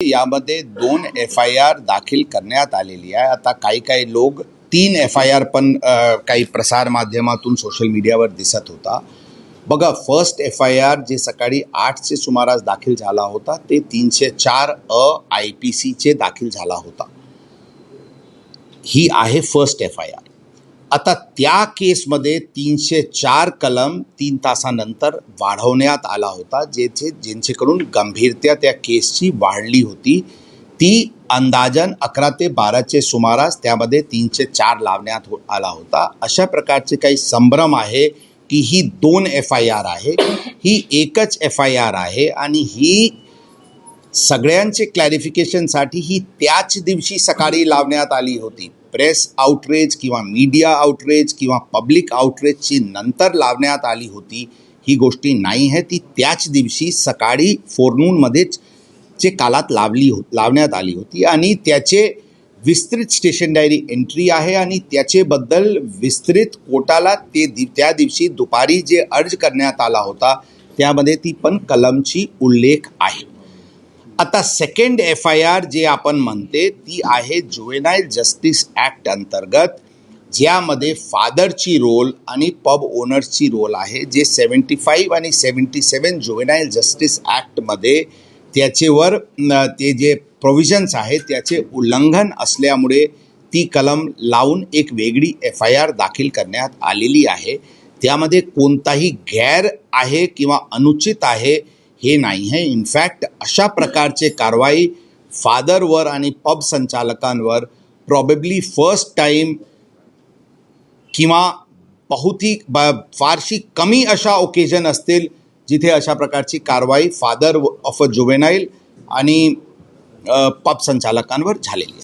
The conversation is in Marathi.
यामध्ये दोन एफ आय आर दाखल करण्यात आलेली आहे. आता काही काही लोक तीन एफ आय आर पण काही प्रसार माध्यमातून सोशल मीडियावर दिसत होता. बघा first F I R J सकाळी आठचे सुमारास दाखल झाला होता ते तीनशे चार अ आय पी सीचे दाखल झाला होता. ही आहे फर्स्ट एफ आय आर आता त्या केसमध्ये तीनशे चार कलम तीन तासानंतर वाढवण्यात आला होता जेथे ज्यांच्याकडून गंभीरता त्या केसची वाढली होती. ती अंदाजन अकरा ते बाराचे सुमारास त्यामध्ये तीनशे चार लावण्यात हो आला होता. अशा प्रकारचे काही संभ्रम आहे की ही दोन एफ आय आर आहे. ही एकच एफ आय आर आहे आणि ही सगळ्यांचे क्लॅरिफिकेशनसाठी ही त्याच दिवशी सकाळी लावण्यात आली होती. प्रेस आउटरेज किंवा मीडिया आउटरेज किंवा पब्लिक आउटरेजची नंतर लावण्यात आली होती ही गोष्टी नाही आहे ती त्याच दिवशी सकाळी फोरनूनमध्येच चे कालात लावली हो लावण्यात आली होती. आणि त्याचे विस्तृत स्टेशन डायरी एंट्री आहे आणि त्याचेबद्दल विस्तृत कोटाला ते दि त्या दिवशी दुपारी जे अर्ज करण्यात आला होता त्यामध्ये ती पण कलमची उल्लेख आहे. आता second F I R J आपण म्हणते ती आहे जुवेनाईल जस्टिस ॲक्ट अंतर्गत ज्यामध्ये फादरची रोल आणि पब ओनर्सची रोल आहे जे सेवन्टी फाईव्ह आणि सेवन्टी सेवन जुवेनाईल जस्टिस ॲक्टमध्ये त्याचेवर ते जे प्रोव्हिजन्स आहेत त्याचे उल्लंघन असल्यामुळे ती कलम लावून एक वेगळी एफ आय आर दाखल करण्यात आलेली आहे. त्यामध्ये कोणताही गैर आहे किंवा अनुचित आहे हे नाही आहे. इनफॅक्ट अशा प्रकारचे कारवाई फादरवर आणि पब संचालकांवर प्रॉबेबली फर्स्ट टाईम किंवा बहुतेक ब फारशी कमी अशा ओकेजन असतील जिथे अशा प्रकारची कारवाई फादर ऑफ अ जुवेनाईल आणि पब संचालकांवर झालेली आहे.